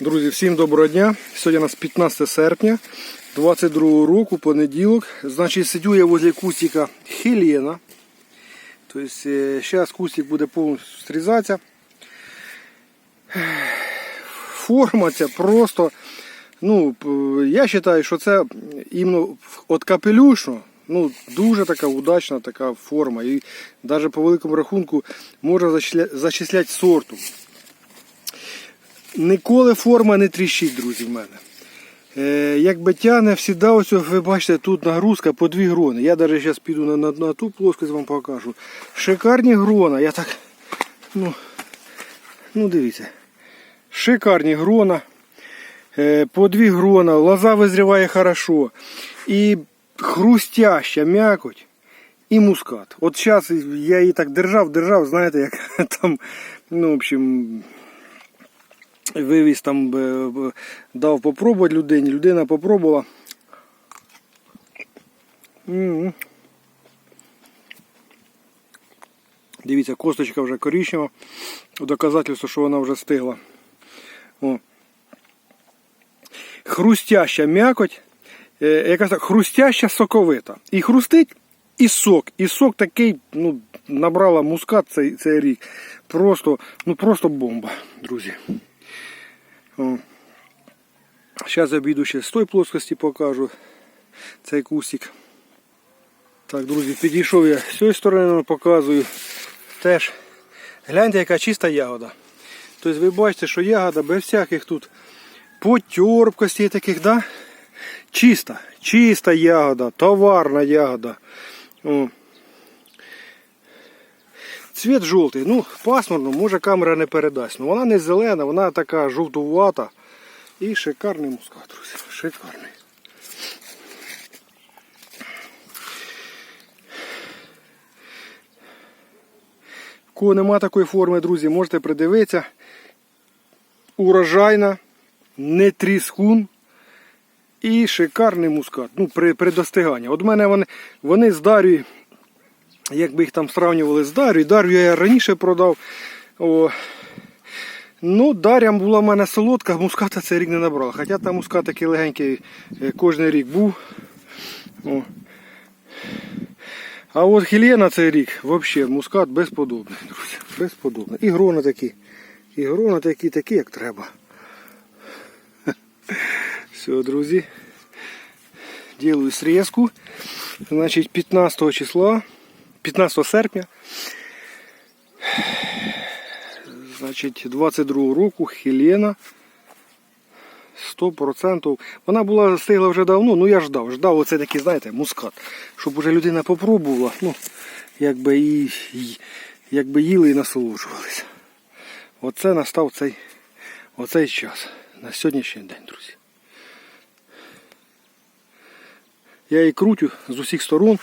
Друзі, всім доброго дня. Сьогодні у нас 15 серпня 22 року, понеділок. Значить, сидю я возле кустика Хелена. Тобто, зараз кустик буде повністю стрізатися. Форма ця просто, ну, я вважаю, що це іменно от капелюшно, ну, дуже така удачна така форма. І навіть по великому рахунку можна зачисляти сорту. Ніколи форма не тріщить, друзі, в мене. Е, якби тягне, завжди ось, ви бачите, тут нагрузка по дві грони. Я навіть зараз піду на, на, на ту плоскость вам покажу. Шикарні грона. Я так. Ну, ну дивіться. Шикарні грона. Е, по дві грона, лоза визріває хорошо. І хрустяща м'якоть і мускат. От зараз я її так держав, держав, знаєте, як там, ну, в общем, вивіз там, е, дав попробувати людині, людина попробувала. Дивіться, косточка вже коричнева. Доказательство, що вона вже стигла. О. Хрустяща м'якоть, е, якась так, хрустяща соковита. І хрустить, і сок. І сок такий, ну, набрала мускат цей, цей рік. Просто, ну просто бомба, друзі. Зараз обійду ще з тої плоскості покажу цей кустик. Так, друзі, підійшов я з цієї сторони показую. Теж гляньте, яка чиста ягода. Тобто ви бачите, що ягода без всяких тут потьорбкостей таких, да? Чиста, чиста ягода, товарна ягода. О. Цвіт жовтий, ну, пасмурно, може камера не передасть. Ну вона не зелена, вона така жовтувата. І шикарний мускат, друзі. Шикарний. Кого нема такої форми, друзі, можете придивитися. Урожайна, не тріскун і шикарний мускат. Ну, при, при достиганні. От мене вони, вони з Дар'ю, якби їх там сравнювали з Дар'ю, Дар'ю я раніше продав. О, Ну, Дар'я була в мене солодка, муската цей рік не набрала. Хоча там мускат такий легенький е, кожен рік був. О. А от Хелена цей рік взагалі мускат безподобний, друзі. Безподобний. І грони такі. І грони такі, такі, як треба. Все, друзі. Ділаю срезку. Значить, 15 числа, 15 серпня. Значить, 22 року Хелена. 100%. Вона була стигла вже давно, ну я ждав. Ждав оце такий, знаєте, мускат. Щоб уже людина попробувала, ну, якби і, і якби їли і насолоджувалися. Оце настав цей, оцей час. На сьогоднішній день, друзі. Я її крутю з усіх сторон,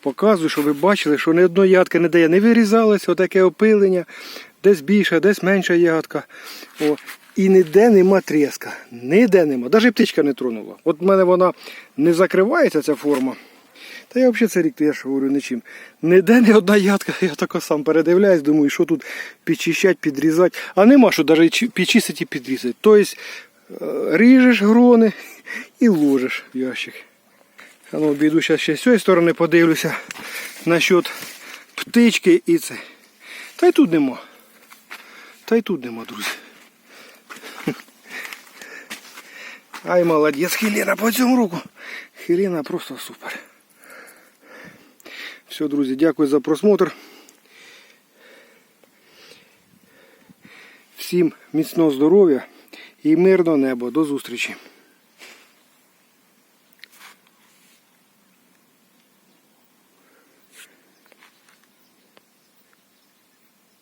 показую, щоб ви бачили, що ні одної ягодки не дає, не вирізалося, отаке опилення, десь більша, десь менша ягодка. О, і ніде нема тріска. Ніде нема. Навіть птичка не тронула. От в мене вона не закривається, ця форма. Та я взагалі цей рік, я ж говорю, нічим. Ніде не одна ядка, я тако сам передивляюсь, думаю, що тут підчищати, підрізати. А нема що навіть підчистити і підрізати. Тобто е, ріжеш грони і ложиш в ящик. Ну, обійду зараз ще з цієї сторони подивлюся насчет птички і це. Та й тут нема. Та й тут нема, друзі. Ай, молодець, Хелена по цьому руку. Хелена просто супер. Все, друзі, дякую за просмотр. Всім міцного здоров'я і мирного неба. До зустрічі.